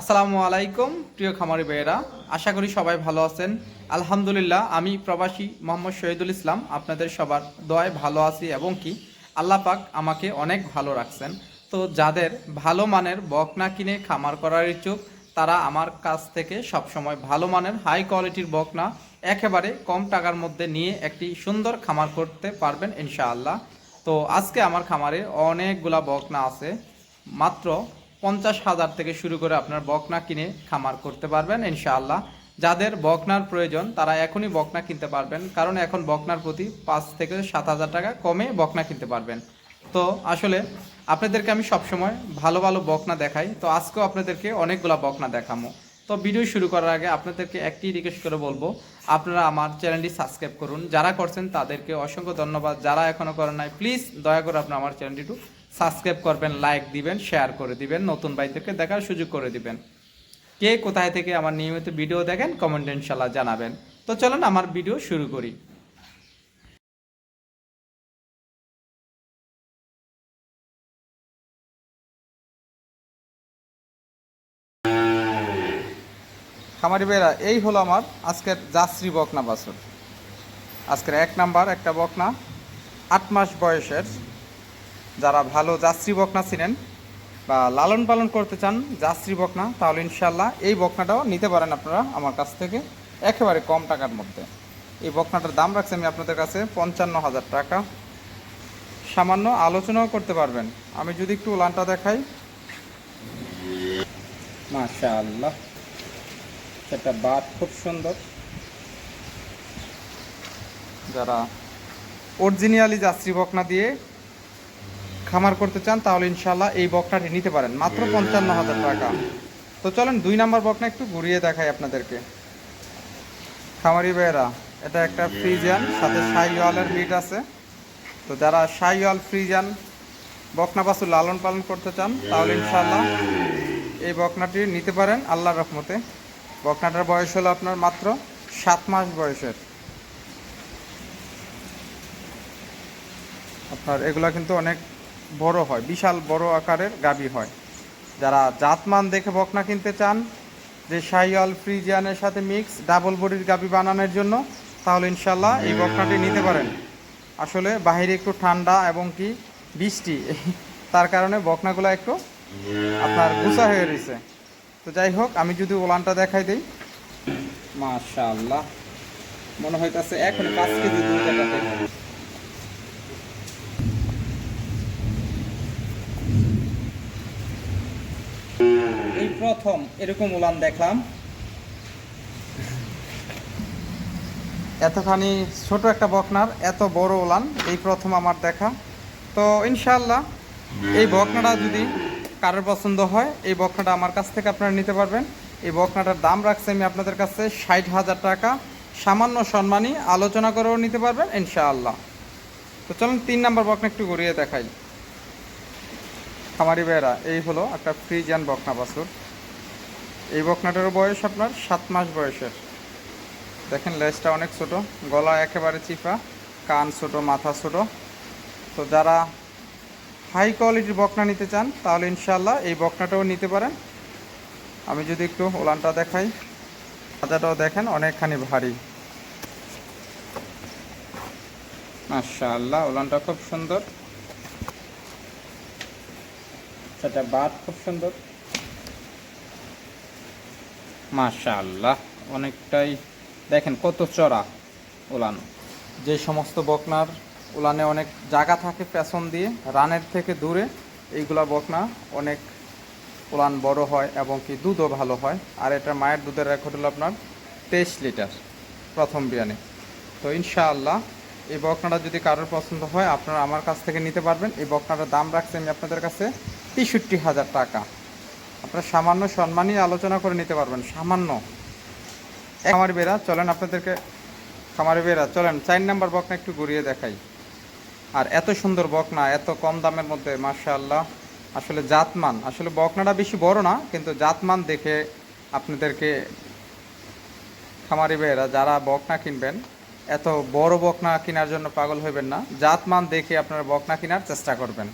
আসসালামু আলাইকুম, প্রিয় খামারি ভাইয়েরা। আশা করি সবাই ভালো আছেন। আলহামদুলিল্লাহ, আমি প্রবাসী মোহাম্মদ শহীদুল ইসলাম। আপনাদের সবার দোয়ায় ভালো আছি এবং কি? আল্লাহ পাক আমাকে অনেক ভালো রাখছেন। তো যাদের ভালো মানের বকনা কিনে খামার করার ইচ্ছুক, তারা আমার কাছ থেকে সবসময় ভালো মানের হাই কোয়ালিটির বকনা একেবারে কম টাকার মধ্যে নিয়ে একটি সুন্দর খামার করতে পারবেন ইনশাআল্লাহ। তো আজকে আমার খামারে অনেকগুলা বকনা আছে। মাত্র পঞ্চাশ হাজার থেকে শুরু করে আপনার বকনা কিনে খামার করতে পারবেন, ইনশাআল্লাহ। যাদের বকনার প্রয়োজন, তারা এখনই বকনা কিনতে পারবেন, কারণ এখন বকনার প্রতি পাঁচ থেকে সাত হাজার টাকা কমে বকনা কিনতে পারবেন। তো আসলে আপনাদেরকে আমি সবসময় ভালো ভালো বকনা দেখাই। তো আজকেও আপনাদেরকে অনেকগুলো বকনা দেখামো। তো ভিডিও শুরু করার আগে আপনাদেরকে একটি রিকোয়েস্ট করে বলব, আপনারা আমার চ্যানেলটি সাবস্ক্রাইব করুন। যারা করছেন তাদেরকে অসংখ্য ধন্যবাদ। যারা এখনও করেন নাই প্লিজ দয়া করে আপনারা আমার চ্যানেলটি সাবস্ক্রাইব করবেন, লাইক দিবেন, শেয়ার করে দিবেন, নতুন ভাইদেরকে দেখার সুযোগ করে দিবেন। কে কোথায় থেকে আমার নিয়মিত ভিডিও দেখেন কমেন্ট ইনশাল্লাহ জানাবেন। তো চলুন আমার ভিডিও শুরু করি। খামারি বেরা এই হলো আমার আজকের জাশ্রী বকনা বাছুর। আজকের এক নাম্বার একটা বকনা, আট মাস বয়সের যারা ভালো যাত্রী বকনা ছিলেন বা লালন পালন করতে চান যাত্রী বকনা, তাহলে ইনশাল্লাহ এই বকনাটাও নিতে পারেন আপনারা আমার কাছ থেকে একেবারে কম টাকার মধ্যে। এই বকনাটার দাম রাখছি আমি আপনাদের কাছে পঞ্চান্ন হাজার টাকা। সামান্য আলোচনাও করতে পারবেন। আমি যদি একটু উলানটা দেখাই। মাশা আল্লাহ সেটা বাট খুব সুন্দর। যারা অরিজিনালি যাত্রী বকনা দিয়ে খামার করতে চান, তাহলে ইনশাল্লাহ এই বকনাটি নিতে পারেন। মাত্র পঞ্চান্ন হাজার টাকা। তো চলেন দুই নাম্বার বকনা একটু ঘুরিয়ে দেখাই আপনাদেরকে। খামারি ভাইয়েরা, এটা একটা ফ্রিজান সাথে শাইওয়ালের মিট আছে। তো যারা শাইওয়াল ফ্রিজান বকনা পাশু লালন পালন করতে চান, তাহলে ইনশাল্লাহ এই বকনাটি নিতে পারেন আল্লাহর রহমতে। বকনাটার বয়স হলো আপনার মাত্র সাত মাস বয়সের। আপনার এগুলা কিন্তু অনেক বড় হয়, বিশাল বড় আকারের গাবি হয়। যারা জাতমান দেখে বকনা কিনতে চান, যে শাহিয়াল ফ্রিজিয়ানের সাথে মিক্স ডাবল বডির গাবি বানানোর জন্য, তাহলে ইনশাল্লাহ এই বকনাটি নিতে পারেন। আসলে বাইরে একটু ঠান্ডা এবং কি বৃষ্টি, তার কারণে বকনাগুলো একটু আপনার গুছা হয়ে রয়েছে। তো যাই হোক, আমি যদি ওলানটা দেখাই দিই। মাশাল্লাহ মনে হইতাছে এখন পাঁচ কেজি টাকাতে প্রথম এরকম উলান দেখলাম। এতখানি ছোট একটা বকনার এত বড় উলান, এই প্রথম আমার দেখা। তো ইনশাল্লাহ এই বকনাটা যদি কারোর পছন্দ হয়, এই বকনাটা আমার কাছ থেকে আপনারা নিতে পারবেন। এই বকনাটার দাম রাখছি আমি আপনাদের কাছে ষাট হাজার টাকা। সামান্য সম্মানই আলোচনা করেও নিতে পারবেন, ইনশাআল্লাহ। তো চলুন তিন নম্বর বকনা একটু ঘুরিয়ে দেখাই। খামারি ভাইয়েরা, এই হলো একটা ফ্রিজিয়ান বকনা বাছুর। এই বকনাটারও বয়স আপনার? সাত মাস বয়সের। দেখেন, লেজটা অনেক ছোট। গলা একেবারে চিপা, কান ছোট, মাথা ছোট। তো যারা হাই কোয়ালিটির বকনা নিতে চান, তাহলে ইনশাল্লাহ এই বকনাটাও নিতে পারেন। আমি যদি একটু ওলানটা দেখাই। সাজাটাও দেখেন, অনেকখানি ভারী। মাশাআল্লাহ, ওলানটা খুব সুন্দর। সেটা বাদ খুব সুন্দর। মাশাআল্লাহ, অনেকটাই দেখেন কত চড়া উলান। যে সমস্ত বকনার উলানে অনেক জায়গা থাকে পেছন দিয়ে, রানের থেকে দূরে, এইগুলা বকনা অনেক উলান বড় হয় এবং কি দুধও ভালো হয়। আর এটা মায়ের দুধের রেকর্ড হলো আপনার তেইশ লিটার প্রথম বিয়ানে তো ইনশাআল্লাহ, এই বকনাটা যদি কারোর পছন্দ হয়, আপনারা আমার কাছ থেকে নিতে পারবেন। এই বকনাটার দাম রাখছি আমি আপনাদের কাছে তেষট্টি হাজার টাকা। আপনারা সামান্য সম্মানই আলোচনা করে নিতে পারবেন, সামান্য। খামারি বেরা চলেন আপনাদেরকে, খামারি বেরা চলেন, চার নাম্বার বকনা একটু ঘুরিয়ে দেখাই। আর এত সুন্দর বকনা, এত কম দামের মধ্যে, মাশাআল্লাহ, আসলে জাতমান। আসলে বকনাটা বেশি বড় না, কিন্তু জাতমান দেখে আপনাদেরকে খামারি বেয়েরা যারা বকনা কিনবেন, এত বড় বকনা কেনার জন্য পাগল হইবেন না। জাতমান দেখে আপনারা বকনা কেনার চেষ্টা করবেন।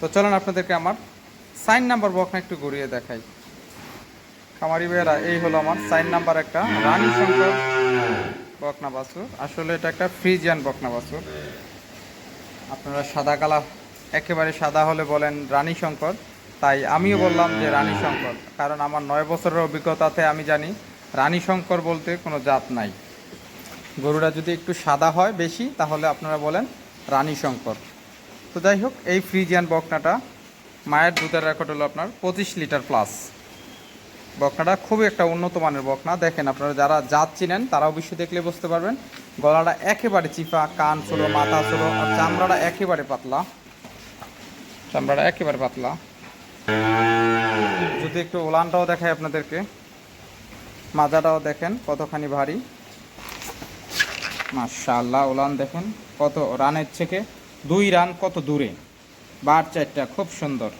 তো চলেন আপনাদেরকে আমার সাইন নাম্বার বকনা একটু ঘুরিয়ে দেখাই। খামারি ভাইয়েরা, এই হলো আমার সাইন নাম্বার একটা। রানী শঙ্কর বকনা বাছুর আসলে এটা একটা ফ্রিজিয়ান বকনা বাছুর আপনারা সাদা কালা একেবারে সাদা হলে বলেন রানী শঙ্কর। তাই আমিও বললাম যে রানী শঙ্কর, কারণ আমার নয় বছরের অভিজ্ঞতাতে আমি জানি রানী শঙ্কর বলতে কোনো জাত নাই। গরুটা যদি একটু সাদা হয় বেশি, তাহলে আপনারা বলেন রানী শঙ্কর। তো যাই হোক, এই ফ্রিজিয়ান বকনাটা মায়ের দুধের রেকর্ড হলো আপনার পঁচিশ লিটার প্লাস বকনাটা খুবই একটা উন্নত মানের বকনা। দেখেন আপনারা যারা জাত চিনেন তারা অবশ্যই দেখলে বুঝতে পারবেন। গলাটা একেবারে চিপা, কান ছোলো মাথা ছোলো আর চামড়াটা একেবারে পাতলা। চামড়াটা একেবারে পাতলা। যদি একটু ওলানটাও দেখায় আপনাদেরকে। মাজাটাও দেখেন কতখানি ভারী। মাশাআল্লাহ, ওলান দেখেন কত রানের থেকে, দুই রান কত দূরে। বার চারটা, খুব সুন্দর।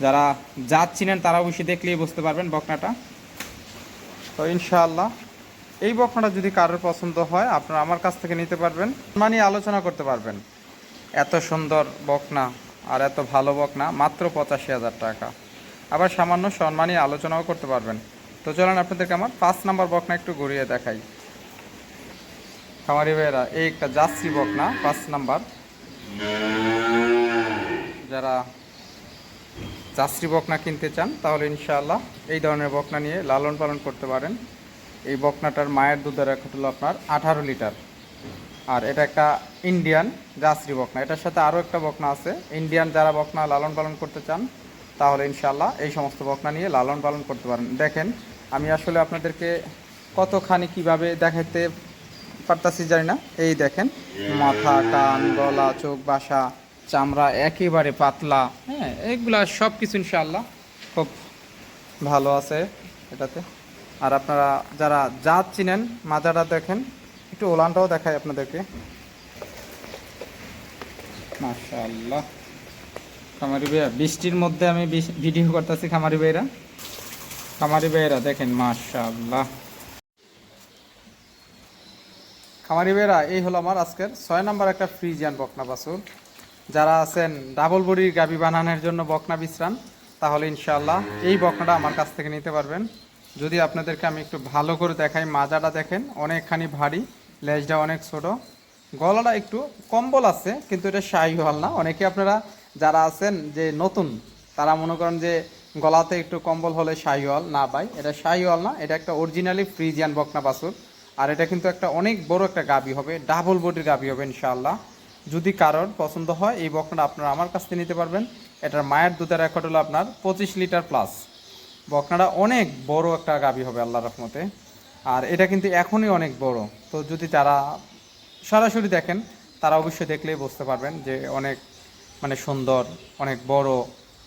যারা জাত চিনেন তারা অবশ্যই দেখলেই বুঝতে পারবেন বকনাটা। তো ইনশাআল্লাহ, এই বকনাটা যদি কারোর পছন্দ হয়, আপনারা আমার কাছ থেকে নিতে পারবেন। মানে আলোচনা করতে পারবেন। এত সুন্দর বকনা আর এত ভালো বকনা, মাত্র পঁচাশি হাজার টাকা। আবার সামান্য সম্মানী আলোচনাও করতে পারবেন। তো চলেন আপনাদেরকে আমার পাঁচ নাম্বার বকনা একটু ঘুরিয়ে দেখাই। খামারি ভাইয়েরা, এই একটা যাচ্ছি বকনা, পাঁচ নাম্বার। যারা যাত্রী বকনা কিনতে চান, তাহলে ইনশাআল্লাহ এই ধরনের বকনা নিয়ে লালন পালন করতে পারেন। এই বকনাটার মায়ের দুধের রেকর্ড হলো আপনার আঠারো লিটার। আর এটা একটা ইন্ডিয়ান জাসরি বকনা। এটার সাথে আরও একটা বকনা আছে। ইন্ডিয়ান যারা বকনা লালন পালন করতে চান, তাহলে ইনশাআল্লাহ এই সমস্ত বকনা নিয়ে লালন পালন করতে পারেন। দেখেন, আমি আসলে আপনাদেরকে কতখানি কীভাবে দেখাতে পারতাছি জানি না। এই দেখেন, মাথা, কান, গলা, চোখ, বাসা। চামড়া একেবারে পাতলা হ্যাঁ এগুলা সব কিছু ইনশাআল্লাহ খুব ভালো আছে এটাতে। আর আপনারা যারা জাত চিনেন, মাজাটা দেখেন, একটু ওলানটাও দেখাই আপনাদেরকে। মাশাআল্লাহ। খামারি ভাইয়া, বৃষ্টির মধ্যে আমি ভিডিও করতেছি খামারি ভাইরা। খামারি ভাইয়েরা দেখেন, মাশাআল্লাহ। খামারি ভাইরা এই হলো আমার আজকের ছয় নাম্বার একটা ফ্রিজিয়ান বকনা বাছুর। যারা আছেন ডাবল বডির গাবি বানানোর জন্য বকনা বিশ্রাম, তাহলে ইনশাল্লাহ এই বকনাটা আমার কাছ থেকে নিতে পারবেন। যদি আপনাদেরকে আমি একটু ভালো করে দেখাই, মাজাটা দেখেন, অনেকখানি ভারী, লেজটা অনেক ছোট। গলাটা একটু কম্বল আছে, কিন্তু এটা শাহি হল না। অনেকে আপনারা যারা আছেন যে নতুন, তারা মনে করেন যে গলাতে একটু কম্বল হলে শাহি হল না ভাই এটা শাহি হল না, এটা একটা অরিজিনালি ফ্রিজিয়ান বকনা বাছুর। আর এটা কিন্তু একটা অনেক বড় একটা গাবি হবে, ডাবল বডির গাবি হবে ইনশাআল্লাহ। যদি কারোর পছন্দ হয়, এই বকনাটা আপনারা আমার কাছ থেকে নিতে পারবেন। এটার মায়ের দুধের রেকর্ড হলো আপনার পঁচিশ লিটার প্লাস বকনাটা অনেক বড় একটা গাবি হবে আল্লাহ রহমতে। আর এটা কিন্তু এখনই অনেক বড়। তো যদি তারা সরাসরি দেখেন, তারা অবশ্যই দেখলেই বুঝতে পারবেন যে অনেক মানে সুন্দর, অনেক বড়।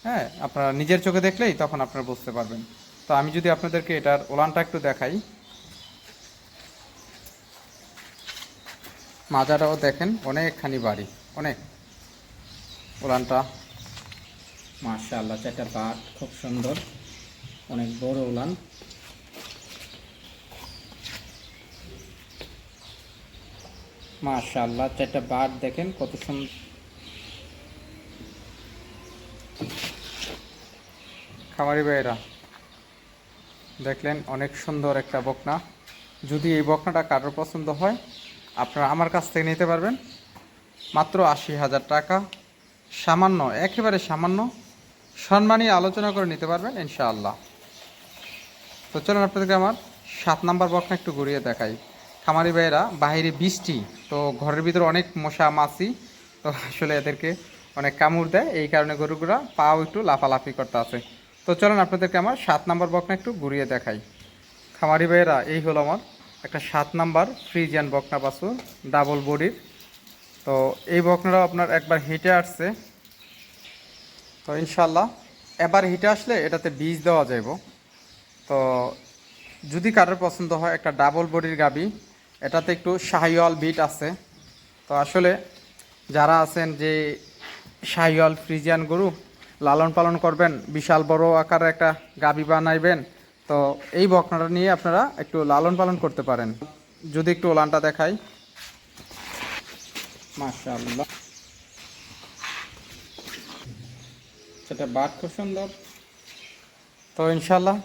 হ্যাঁ আপনারা নিজের চোখে দেখলেই তখন আপনারা বুঝতে পারবেন। তো আমি যদি আপনাদেরকে এটার ওলানটা একটু দেখাই। মাজাটাও দেখেন অনেকখানি বাড়ি অনেক। উলানটা মাশাআল্লাহ চারটা বাট খুব সুন্দর। অনেক বড় উলান মাশাআল্লাহ চারটা বাট দেখেন কত সুন্দর খামারি ভাইয়েরা দেখলেন অনেক সুন্দর একটা বকনা। যদি এই বকনাটা কারোর পছন্দ হয় আপনারা আমার কাছ থেকে নিতে পারবেন। মাত্র আশি হাজার টাকা। সামান্য, একেবারে সামান্য সম্মানী আলোচনা করে নিতে পারবেন, ইনশাআল্লাহ। তো চলুন আপনাদেরকে আমার সাত নাম্বার বকনা একটু ঘুরিয়ে দেখাই। খামারি ভাইয়েরা বাইরে বৃষ্টি, তো ঘরের ভিতরে অনেক মশা মাছি, তো আসলে এদেরকে অনেক কামড় দেয়। এই কারণে গরুগুলা পাও একটু লাফালাফি করতে আছে। তো চলুন আপনাদেরকে আমার সাত নাম্বার বকনা একটু ঘুরিয়ে দেখাই। খামারি ভাইয়েরা, এই হলো আমার একটা সাত নাম্বার ফ্রিজিয়ান বকনা বাছুর, ডাবল বডির। তো এই বকনাটাও আপনার একবার হিটে আসছে। তো ইনশাল্লাহ এবার হিটে আসলে এটাতে বীজ দেওয়া যাইব। তো যদি কারোর পছন্দ হয় একটা ডাবল বডির গাবি, এটাতে একটু শাহিওয়াল বিট আছে। তো আসলে যারা আছেন যে শাহিওয়াল ফ্রিজিয়ান গরু লালন পালন করবেন, বিশাল বড় আকারের একটা গাবি বানাইবেন তো এই বকনাটা নিয়ে আপনারা একটু লালন পালন করতে পারেন। যদি একটু ওলানটা দেখাই। মাশাআল্লাহ। সেটা বাট খুব সুন্দর। তো ইনশাল্লাহ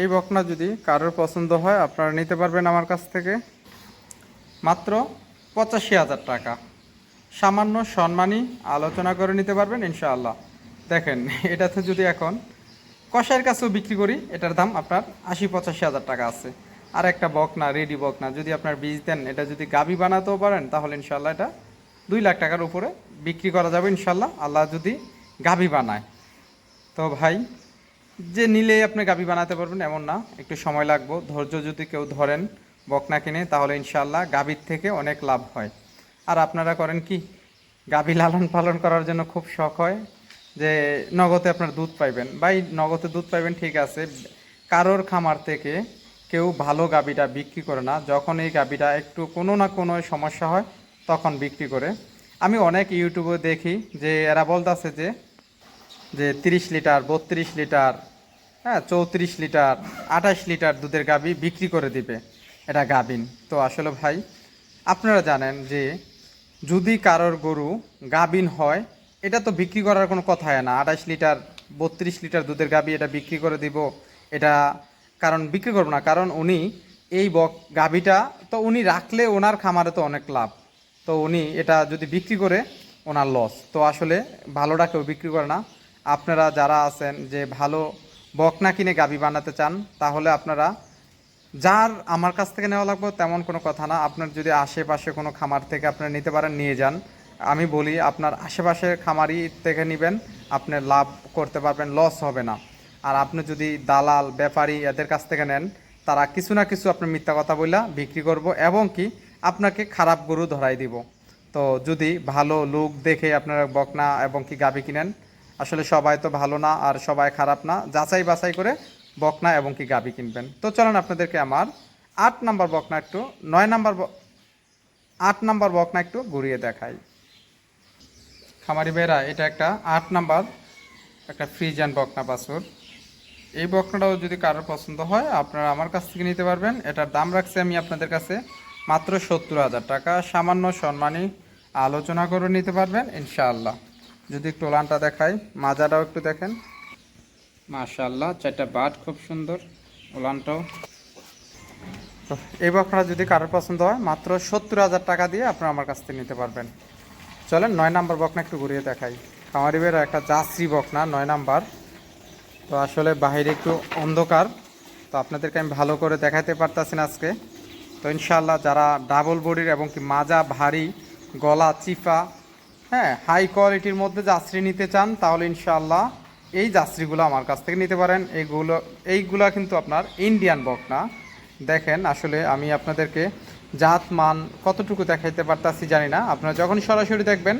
এই বকনা যদি কারোর পছন্দ হয়, আপনারা নিতে পারবেন আমার কাছ থেকে। মাত্র পঁচাশি হাজার টাকা। সামান্য সম্মানই আলোচনা করে নিতে পারবেন ইনশাআল্লাহ। দেখেন, এটাতে যদি এখন কষাইয়ের কাছেও বিক্রি করি, এটার দাম আপনার আশি পঁচাশি হাজার টাকা আছে। আর একটা বকনা রেডি বকনা, যদি আপনার বীজ দেন, এটা যদি গাবি বানাতেও পারেন, তাহলে ইনশাল্লাহ এটা দুই লাখ টাকার উপরে বিক্রি করা যাবে ইনশাল্লাহ আল্লাহ যদি গাবি বানায়। তো ভাই, যে নিলেই আপনি গাবি বানাতে পারবেন, এমন না। একটু সময় লাগবো। ধৈর্য যদি কেউ ধরেন বকনা কিনে, তাহলে ইনশাল্লাহ গাবির থেকে অনেক লাভ হয়। আর আপনারা করেন কি? গাভী লালন পালন করার জন্য খুব শখ হয়। যে নগদে আপনার দুধ পাইবেন। ভাই, নগদে দুধ পাইবেন ঠিক আছে। কারোর খামার থেকে কেউ ভালো গাভীটা বিক্রি করে না। যখন এই গাভীটা একটু কোনো না কোনো সমস্যা হয়, তখন বিক্রি করে। আমি অনেক ইউটিউবে দেখি যে এরা বলতেছে যে যে তিরিশ লিটার, বত্রিশ লিটার হ্যাঁ চৌত্রিশ লিটার, আঠাশ লিটার দুধের গাভী বিক্রি করে দিবে এটা গাভিন। তো আসলে ভাই, আপনারা জানেন যে যদি কারোর গরু গাভিন হয় এটা তো বিক্রি করার কোনো কথা হয় না। আঠাশ লিটার, বত্রিশ লিটার দুধের গাভী এটা বিক্রি করে দিব। এটা কারণ বিক্রি করব না, কারণ উনি এই বক গাভীটা, তো উনি রাখলে ওনার খামারে তো অনেক লাভ। তো উনি এটা যদি বিক্রি করে, ওনার লস তো আসলে ভালোটা কেউ বিক্রি করে না। আপনারা যারা আছেন যে ভালো বক না কিনে গাবি বানাতে চান, তাহলে আপনারা যার আমার কাছ থেকে নেওয়া লাগবে, তেমন কোনো কথা না। আপনার যদি আশেপাশে কোনো খামার থেকে আপনারা নিতে পারেন, নিয়ে যান। আমি বলি, আপনার আশেপাশের খামারি থেকে নেবেন, আপনি লাভ করতে পারবেন লস হবে না। আর আপনি যদি দালাল, ব্যাপারী এদের কাছ থেকে নেন, তারা কিছু না কিছু আপনার মিথ্যা কথা বইলা বিক্রি করব এবং কি আপনাকে খারাপ গরু ধরাই দিব। তো যদি ভালো লোক দেখে আপনারা বকনা এবং কি গাবি কিনেন, আসলে সবাই তো ভালো না আর সবাই খারাপ না, যাচাই বাছাই করে বকনা এবং কি গাবি কিনবেন। তো চলেন আপনাদেরকে আমার আট নাম্বার বকনা একটু, নয় নাম্বার আট নাম্বার বকনা একটু ঘুরিয়ে দেখাই। খামারি বেড়া এটা একটা আট নাম্বার, একটা ফ্রিজ অ্যান্ড বকনা বাছুর এই বকনাটাও যদি কারোর পছন্দ হয়, আপনারা আমার কাছ থেকে নিতে পারবেন। এটার দাম রাখছি আমি আপনাদের কাছে মাত্র সত্তর হাজার টাকা। সামান্য সম্মানী আলোচনা করে নিতে পারবেন, ইনশাআল্লাহ। যদি একটু ওলানটা দেখাই, মাজাটাও একটু দেখেন। মাশাআল্লাহ, চারটা বাট খুব সুন্দর, ওলানটাও। এই বকনা যদি কারোর পছন্দ হয়, মাত্র সত্তর হাজার টাকা দিয়ে আপনারা আমার কাছ থেকে নিতে পারবেন। চলেন, নয় নাম্বার বকনা একটু ঘুরিয়ে দেখাই। খামারি বের একটা জাসরি বকনা, নয় নাম্বার। তো আসলে বাইরে একটু অন্ধকার, তো আপনাদেরকে আমি ভালো করে দেখাতে পারতাছি না আজকে। তো ইনশাল্লাহ যারা ডাবল বডির এবং কি মাজা, ভারী, গলা, চিপা হ্যাঁ হাই কোয়ালিটির মধ্যে জাসরি নিতে চান, তাহলে ইনশাল্লাহ এই জাসরিগুলো আমার কাছ থেকে নিতে পারেন। এইগুলো, এইগুলা কিন্তু আপনার ইন্ডিয়ান বক না দেখেন, আসলে আমি আপনাদেরকে জাত মান কতটুকু দেখাইতে পারতাছি জানি না। আপনারা যখন সরাসরি দেখবেন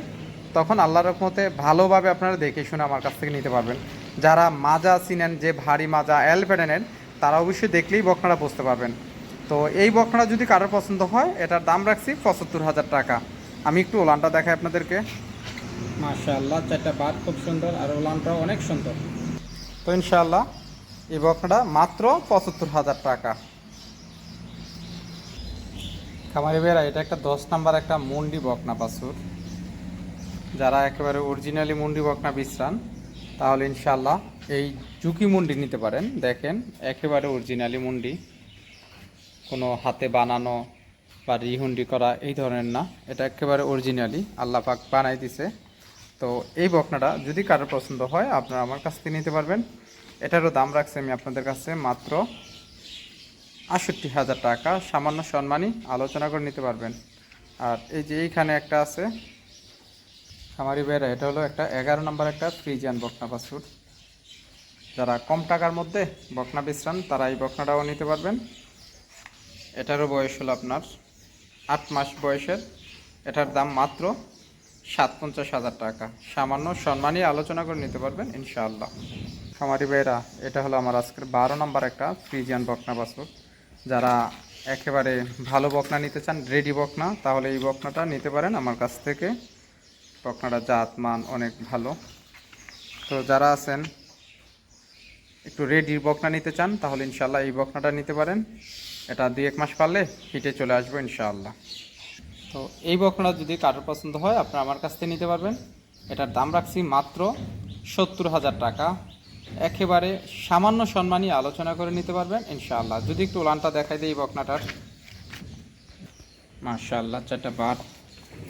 তখন আল্লাহর রহমতে ভালোভাবে আপনারা দেখে শুনে আমার কাছ থেকে নিতে পারবেন। যারা মাজা চিনেন যে ভারী মাজা অ্যালপেডেনের তারা অবশ্যই দেখলেই বকনাটা বুঝতে পারবেন। তো এই বকনাটা যদি কারোর পছন্দ হয় এটার দাম রাখছি পঁচাত্তর হাজার টাকা। আমি একটু ওলানটা দেখাই আপনাদেরকে। মাশাআল্লাহ চারটা বাট খুব সুন্দর আর ওলানটাও অনেক সুন্দর। তো ইনশাআল্লাহ এই বকনাটা মাত্র পঁচাত্তর হাজার টাকা। খামারি বেড়া এটা একটা দশ নাম্বার একটা মুন্ডি বকনা বাছুর। যারা একেবারে অরিজিনালি মুন্ডি বকনা বিশ্রান, তাহলে ইনশাল্লাহ এই ঝুঁকি মুন্ডি নিতে পারেন। দেখেন, একেবারে অরিজিনালি মুন্ডি। কোনো হাতে বানানো বা রিহুন্ডি করা এই ধরনের না। এটা একেবারে অরিজিনালি আল্লাহ পাক বানাই দিছে। তো এই বকনাটা যদি কারোর পছন্দ হয়, আপনারা আমার কাছ থেকে নিতে পারবেন। এটারও দাম রাখছি আমি আপনাদের কাছে মাত্র আটষট্টি হাজার টাকা। সামান্য সম্মানই আলোচনা করে নিতে পারবেন। আর এই যে এইখানে একটা আছে। খামারি বেড়া এটা হলো একটা এগারো নম্বর একটা ফ্রিজিয়ান বকনা বাছুর যারা কম টাকার মধ্যে বকনা বিশ্রান তারা এই বকনাটাও নিতে পারবেন। এটারও বয়স হলো আপনার আট মাস বয়সের। এটার দাম মাত্র সাত পঞ্চাশ হাজার টাকা। সামান্য সম্মানই আলোচনা করে নিতে পারবেন, ইনশাআল্লাহ। খামারি বেড়া এটা হলো আমার আজকের বারো নম্বর একটা ফ্রিজিয়ান বকনা বাছুর যারা একেবারে ভালো বকনা নিতে চান রেডি বকনা, তাহলে এই বকনাটা নিতে পারেন আমার কাছ থেকে। বকনাটা জাত, মান অনেক ভালো। তো যারা আছেন, একটু রেডি বকনা নিতে চান, তাহলে ইনশাল্লাহ এই বকনাটা নিতে পারেন। এটা দুই এক মাস পারলে হিটে চলে আসবে ইনশাআল্লাহ। তো এই বকনা যদি কারোর পছন্দ হয়, আপনারা আমার কাছ থেকে নিতে পারবেন। এটার দাম রাখছি মাত্র সত্তর হাজার টাকা। একেবারে সামান্য সম্মানই আলোচনা করে নিতে পারবেন, ইনশাআল্লাহ। যদি একটু উলানটা দেখাই দিই বকনাটার। মাশাআল্লাহ, চারটা বার।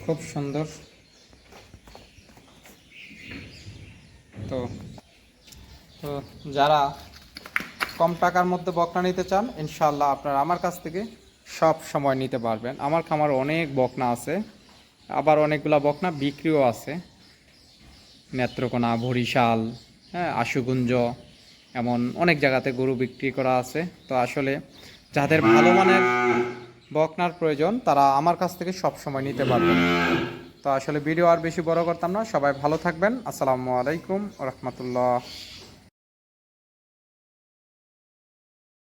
খুব সুন্দর। তো তো যারা কম টাকার মধ্যে বকনা নিতে চান, ইনশাআল্লাহ আপনারা আমার কাছ থেকে সব সময় নিতে পারবেন। আমার খামার অনেক বকনা আছে, আবার অনেকগুলা বকনা বিক্রিও আছে। নেত্রকোনা, বরিশাল হ্যাঁ আশুগুঞ্জ, এমন অনেক জায়গাতে গরু বিক্রি করা আছে। তো আসলে যাদের ভালো মানের বকনার প্রয়োজন, তারা আমার কাছ থেকে সব সময় নিতে পারবেন। তো আসলে ভিডিও আর বেশি বড় করতাম না, সবাই ভালো থাকবেন। আসসালামু আলাইকুম রহমতুল্লাহ।